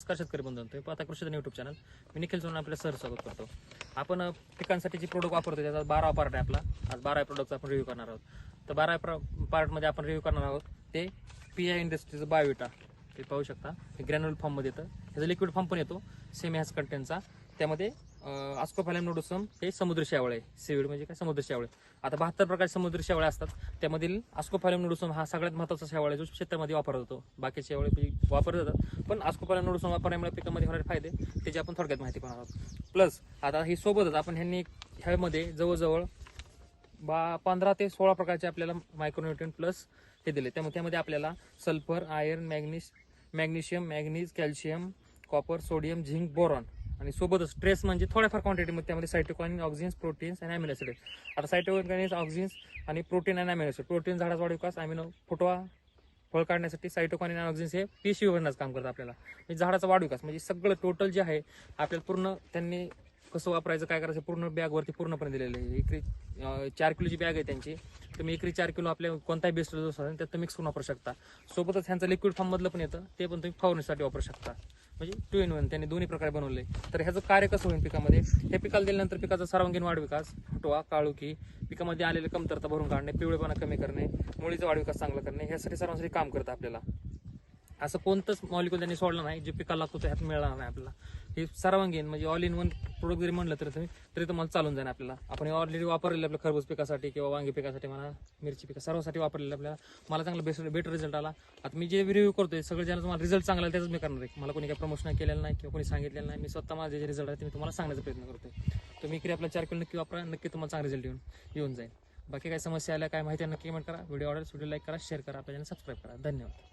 नमस्कार शेतकरी बंधूंनो आता कृषीधन युट्यूब चॅनल मी निखिल सोन आपल्या सर स्वागत करतो. आपण अ, पिकांसाठी जे प्रोडक्ट वापरतो त्याचा बारा पार्ट आहे आपला. आज बारा प्रोडक्टचा आपण रिव्ह्यू करणार आहोत. तर बारा पार्टमध्ये आपण रिव्ह्यू करणार आहोत ते पी आय इंडस्ट्रीचं बायोविटा ते पाहू शकता. हे ग्रॅन्युअल फॉर्ममध्ये येतं. ह्याचा लिक्विड फॉर्म पण येतो. सेमी ह्याच कंटेंटचा त्यामध्ये आस्कोफॅलम नोडोसम हे समुद्र शेवळ आहे सीवीड म्हणजे काय? समुद्र शेवळ. आता बहात्तर प्रकारचे समुद्र शेवळे असतात. त्यामधील आस्कोफॅलम नोडोसम हा सगळ्यात महत्त्वाचा शेवाळ आहे जो शेतामध्ये वापरला जातो. बाकी शेवळे वापरले जातात. पण आस्कोफॅलम नोडोसम वापरल्यामुळे पिकामध्ये होणारे फायदे त्याची आपण थोडक्यात माहिती पाहणार आहोत. प्लस आता हे सोबतच आपण ह्यांनी ह्यामध्ये जवळजवळ बा पंधरा ते सोळा प्रकारचे आपल्याला मायक्रोन्युट्रियन प्लस हे दिले. त्यामुळे त्यामध्ये आपल्याला sulphur iron मॅग्नेश magnesium manganese calcium copper sodium zinc boron आणि सोबतच स्ट्रेस म्हणजे थोड्याफार क्वांटिटीमध्ये त्यामध्ये सायटोकाइन ऑक्झिन्स प्रोटीन्स आणि अमिनो ॲसिड आता सायटोकाइन्स ऑक्झिन्स आणि प्रोटीन आणि अमिनो ॲसिड प्रोटीन झाडाचा वाढ विकास अमिनो फुटवा फळ काढण्यासाठी सायटोकाइन आणि ऑक्झिन्स हे पेशी भरण्याचं काम करतात आपल्याला. म्हणजे झाडाचा वाढ विकास म्हणजे सगळं टोटल जे आहे आपल्याला पूर्ण त्यांनी कसं वापरायचं काय करायचं पूर्ण बॅगवरती पूर्णपणे दिलेलं आहे. एकरी चार किलोची बॅग आहे त्यांची. तुम्ही एकरी चार किलो आपल्या कोणताही बेस्ट जो असेल त्यात मिक्स करून वापरू शकता. सोबतच ह्यांचं लिक्विड फॉर्ममधलं पण येतं ते पण तुम्ही फवारणीसाठी वापरू शकता. म्हणजे टू इन वन त्यांनी दोन्ही प्रकारे बनवले. तर ह्याचं कार्य कसं होईल पिकामध्ये? हे पिकाला दिल्यानंतर पिकाचा सर्वांगीण वाढ विकास फुटवा काळुकी पिकामध्ये आलेले कमतरता भरून काढणे पिवळेपणा कमी करणे मुळीचा वाढ विकास चांगला करणे ह्यासाठी सर्वांसाठी काम करतं आपल्याला. असं कोणतंच मॉलिक्युल त्यांनी सोडलं नाही जे पिकाला लागतो ते ह्यात मिळणार नाही आपल्याला. हे सर्वांगीण म्हणजे ऑल इन वन प्रोडक्ट जरी म्हणलं तरी तुम्ही तरी तुम्हाला चालून जाईल आपल्याला. आपण ऑलरेडी वापरलेलं आपल्या खरबूज पिकासाठी किंवा वांगी पिकासाठी म्हणा मिरची पिका सर्वासाठी वापरलेलं आपल्याला. मला चांगला बेस्ट बेटर रिझल्ट आला. आता मी जे रिव्ह्यू करतोय सगळं ज्यांना तुम्हाला रिझल्ट चांगला आहे त्याच मी करणार आहे. मला कोणी काही प्रमोशन केलेलं नाही किंवा कोणी सांगितलेलं नाही. मी स्वतः माझे जे रिझल्ट आहे ते मी तुम्हाला सांगण्याचा प्रयत्न करतोय. तुम्ही इकडे आपल्या चार किलो नक्की वापरा नक्की तुम्हाला चांगला रिझल्ट येऊन येऊन जाईल. बाकी काही समस्या आल्या काय माहिती आहे नक्की कमेंट करा. व्हिडिओ आवडेल व्हिडिओ लाईक करा शेअर करा. आपल्या सबस्क्राईब करा. धन्यवाद.